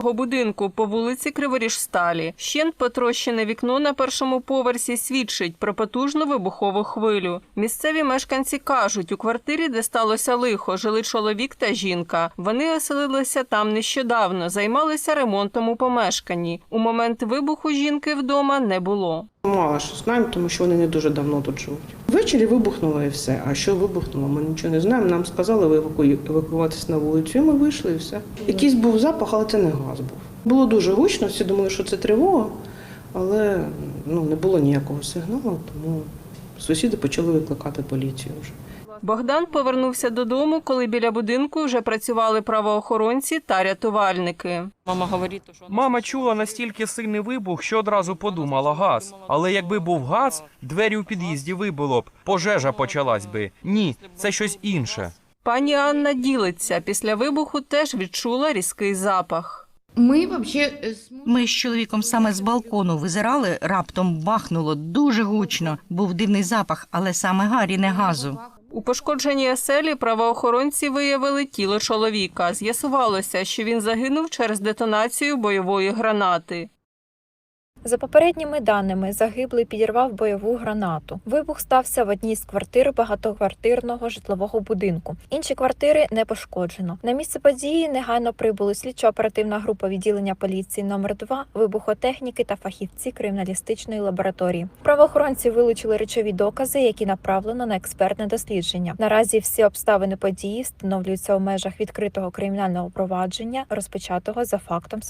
будинку по вулиці Криворіжсталі. Щент потрощене вікно на першому поверсі свідчить про потужну вибухову хвилю. Місцеві мешканці кажуть, у квартирі, де сталося лихо, жили чоловік та жінка. Вони оселилися там нещодавно, займалися ремонтом у помешканні. У момент вибуху жінки вдома не було. Мало що знаємо, тому що вони не дуже давно тут живуть. Ввечері вибухнуло і все. А що вибухнуло, ми нічого не знаємо. Нам сказали евакуюватися на вулицю, і ми вийшли і все. Якийсь був запах, але це не газ був. Було дуже гучно, всі думали, що це тривога, але ну, не було ніякого сигналу, тому сусіди почали викликати поліцію вже. Богдан повернувся додому, коли біля будинку вже працювали правоохоронці та рятувальники. Мама говорить, що Мама чула настільки сильний вибух, що одразу подумала газ. Але якби був газ, двері у під'їзді вибило б, пожежа почалась би. Ні, це щось інше. Пані Анна ділиться. Після вибуху теж відчула різкий запах. Ми вообще е, з Ми з чоловіком саме з балкону визирали, раптом бахнуло дуже гучно. Був дивний запах, але саме гарі не газу. У пошкодженій оселі правоохоронці виявили тіло чоловіка. З'ясувалося, що він загинув через детонацію бойової гранати. За попередніми даними, загиблий підірвав бойову гранату. Вибух стався в одній з квартир багатоквартирного житлового будинку. Інші квартири не пошкоджено. На місце події негайно прибули слідчо-оперативна група відділення поліції номер 2 вибухотехніки та фахівці криміналістичної лабораторії. Правоохоронці вилучили речові докази, які направлено на експертне дослідження. Наразі всі обставини події встановлюються у межах відкритого кримінального провадження, розпочатого за фактом